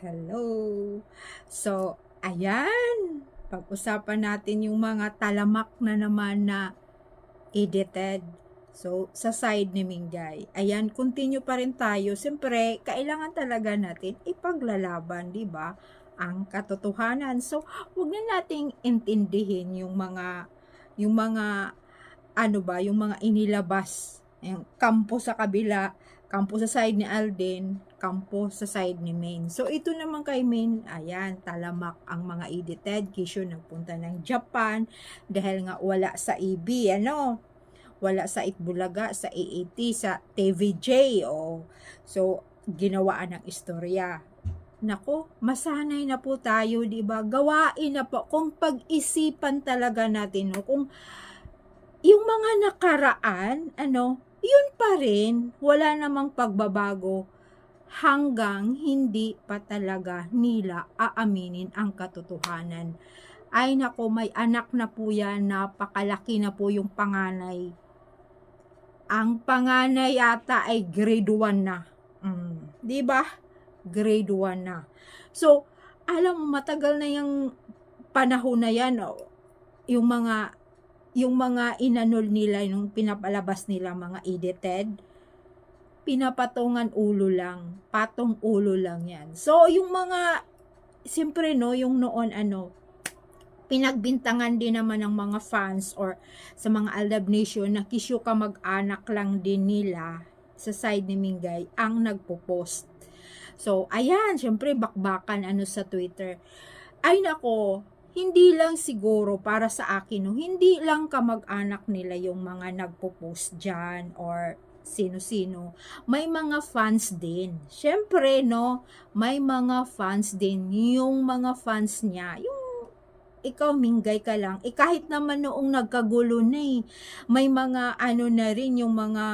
Hello. So, ayan. Pag-usapan natin yung mga talamak na naman na edited. So, sa side ni Mingay. Ayan, continue pa rin tayo. Siyempre, kailangan talaga natin ipaglalaban, di ba? Ang katotohanan. So, wag na nating intindihin yung mga yung mga ano ba, yung mga inilabas. Yung kampo sa kabila, kampo sa side ni Alden, kampo sa side ni Main. So, ito naman kay Main, ayan, talamak ang mga edited. Kisyo nagpunta ng Japan dahil nga wala sa EB, ano, wala sa Itbulaga, sa AAT, sa TVJ, o. So, ginawaan ng istorya. Nako, masanay na po tayo, di ba? Gawain na po. Kung pag-isipan talaga natin, no? kung yung mga nakaraan, ano, yun pa rin, wala namang pagbabago hanggang hindi pa talaga nila aaminin ang katotohanan. Ay nako, may anak na po yan, napakalaki na po yung panganay. Ang panganay yata ay grade 1 na. Mm, 'Di ba? Grade 1 na. So, alam mo, matagal na yung panahon na yan, oh, yung mga yung mga inanol nila, yung pinapalabas nila mga edited, pinapatungan ulo lang, patong ulo lang yan. So, yung mga, siyempre no, yung noon ano, pinagbintangan din naman ng mga fans or sa mga Aldab Nation na kisyo ka mag-anak lang din nila sa side ni Mingay ang nagpo-post. So, ayan, syempre bakbakan ano sa Twitter. Ay nako, hindi lang siguro para sa akin, no, hindi lang kamag-anak nila yung mga nagpo-post dyan or sino-sino. May mga fans din. Syempre, no, may mga fans din. Yung mga fans niya, yung ikaw minggay ka lang. Eh kahit naman noong nagkagulo na eh, may mga ano na rin yung mga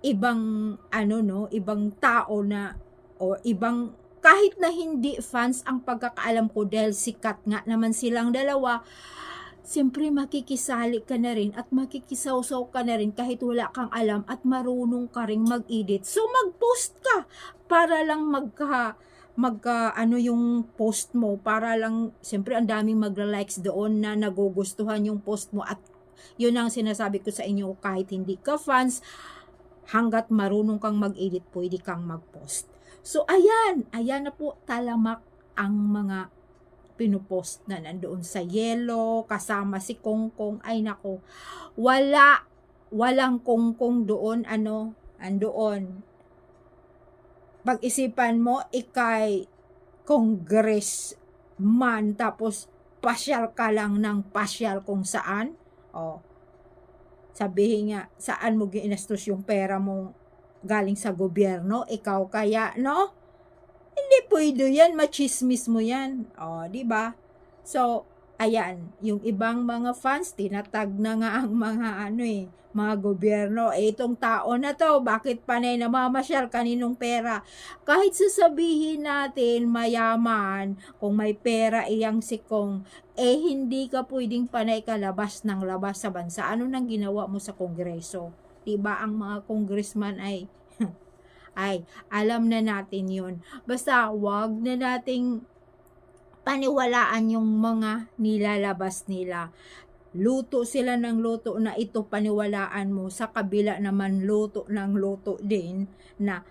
ibang ano no, ibang tao na o ibang kahit na hindi fans ang pagkakaalam ko dahil sikat nga naman silang dalawa, siyempre makikisali ka na rin at makikisawsaw ka na rin kahit wala kang alam at marunong ka rin mag-edit. So mag-post ka para lang magka magka ano yung post mo para lang siyempre ang daming magla-likes doon na nagugustuhan yung post mo at yun ang sinasabi ko sa inyo kahit hindi ka fans hanggat marunong kang mag-edit pwede kang mag-post. So, ayan, ayan na po talamak ang mga pinupost na nandoon sa yellow, kasama si Kongkong. Ay nako, wala, walang Kongkong doon, ano, andoon. Pag-isipan mo, ikay congressman, tapos pasyal ka lang ng pasyal kung saan. O, sabihin nga, saan mo ginastos yung pera mo galing sa gobyerno, ikaw kaya, no? Hindi pwede yan, machismis mo yan. O, di ba? So, ayan, yung ibang mga fans, tinatag na nga ang mga ano eh, mga gobyerno, eh itong tao na to, bakit panay namamasyal kaninong pera? Kahit sasabihin natin mayaman, kung may pera iyang sikong, eh hindi ka pwedeng panay kalabas ng labas sa bansa. Ano nang ginawa mo sa kongreso? Diba ang mga congressman ay ay alam na natin yun. Basta wag na nating paniwalaan yung mga nilalabas nila. Luto sila ng luto na ito paniwalaan mo. Sa kabila naman luto ng luto din na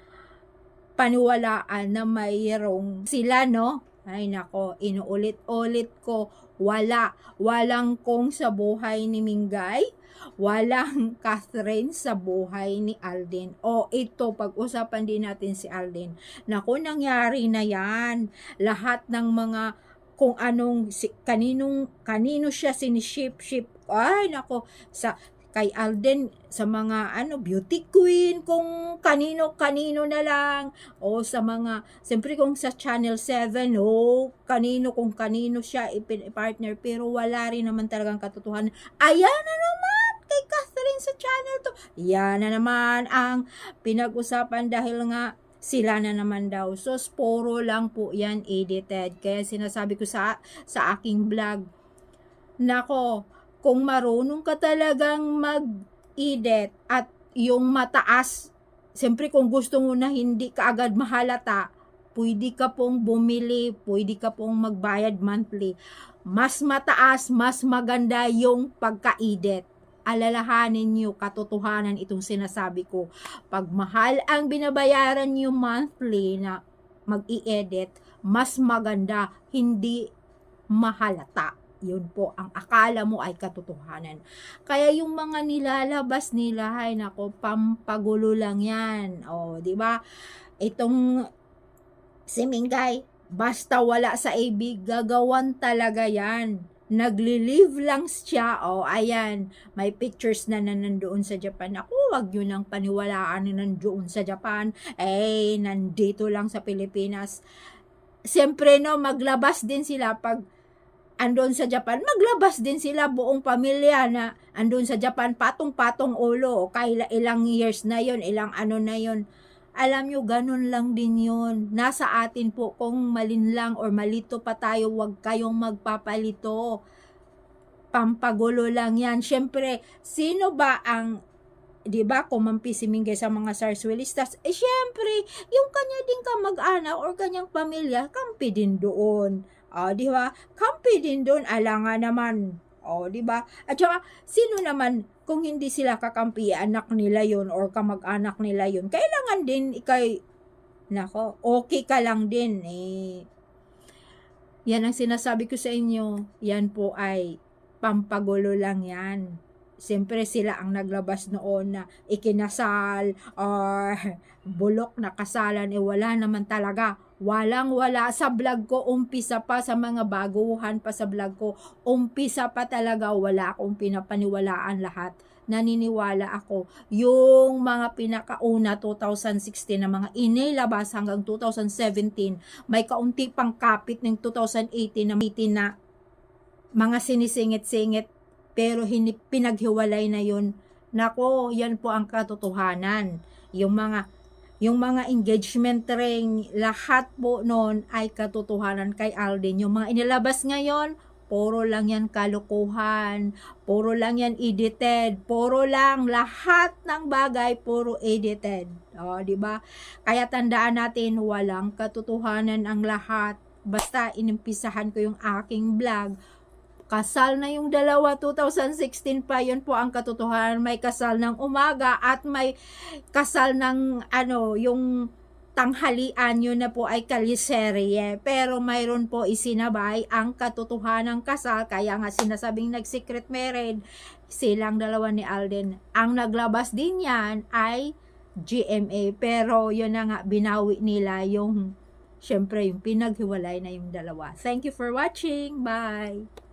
paniwalaan na mayroong sila no. Ay nako, inuulit-ulit ko, wala, walang kong sa buhay ni Mingay walang Catherine sa buhay ni Alden. O ito, pag-usapan din natin si Alden. Naku, nangyari na yan. Lahat ng mga kung anong si, kaninong kanino siya siniship ship ay nako sa kay Alden sa mga ano beauty queen kung kanino kanino na lang o sa mga siyempre kung sa channel 7 o kanino kung kanino siya ipin-partner pero wala rin naman talagang katotohanan ayan na naman kay Catherine sa channel to. Yan na naman ang pinag-usapan dahil nga sila na naman daw. So, puro lang po yan edited. Kaya sinasabi ko sa, sa aking vlog, nako, kung marunong ka talagang mag-edit at yung mataas, siyempre kung gusto mo na hindi ka agad mahalata, pwede ka pong bumili, pwede ka pong magbayad monthly. Mas mataas, mas maganda yung pagka-edit. Alalahanin nyo, katotohanan itong sinasabi ko. Pag mahal ang binabayaran nyo monthly na mag-i-edit, mas maganda, hindi mahalata. Yun po, ang akala mo ay katotohanan. Kaya yung mga nilalabas nila, ay nako, pampagulo lang yan. O, di ba? Itong si Mingay, basta wala sa AB, gagawan talaga yan. Nagli-live lang siya. O, ayan, may pictures na na nandoon sa Japan. Ako, wag yun ang paniwalaan na nandoon sa Japan. Eh, nandito lang sa Pilipinas. Siyempre, no, maglabas din sila pag andon sa Japan, maglabas din sila buong pamilya na andon sa Japan, patong-patong ulo, o kaila ilang years na yon ilang ano na yon Alam nyo, ganun lang din yun. Nasa atin po kung malinlang or malito pa tayo, wag kayong magpapalito. Pampagulo lang yan. Siyempre, sino ba ang 'di ba, kumampi si Mingay sa mga sarswilistas, eh syempre, yung kanya din ka mag-anak or kanyang pamilya, kampi din doon. O, di ba? Kampi din doon, alangan naman. O, di ba? At saka, sino naman, kung hindi sila kakampi, anak nila yon or kamag-anak nila yon kailangan din ikay, nako, okay ka lang din. Eh, yan ang sinasabi ko sa inyo. Yan po ay pampagulo lang yan. Siyempre sila ang naglabas noon na ikinasal or bulok na kasalan. Eh wala naman talaga. Walang wala sa vlog ko. Umpisa pa sa mga baguhan pa sa vlog ko. Umpisa pa talaga. Wala akong pinapaniwalaan lahat. Naniniwala ako. Yung mga pinakauna 2016 na mga inilabas hanggang 2017, may kaunti pang kapit ng 2018 na, na mga sinisingit-singit pero pinaghiwalay na yun. Nako, yan po ang katotohanan. Yung mga yung mga engagement ring, lahat po noon ay katotohanan kay Alden. Yung mga inilabas ngayon, puro lang yan kalukuhan, puro lang yan edited, puro lang lahat ng bagay puro edited. O, di ba? Kaya tandaan natin walang katotohanan ang lahat. Basta inimpisahan ko yung aking vlog, kasal na yung dalawa 2016 pa yun po ang katotohanan. May kasal ng umaga at may kasal ng ano yung tanghalian yun na po ay kaliserye. Pero mayroon po isinabay ang katotohanan kasal kaya nga sinasabing nag-secret marriage silang dalawa ni Alden. Ang naglabas din yan ay GMA pero yun na nga binawi nila yung syempre yung pinaghiwalay na yung dalawa. Thank you for watching. Bye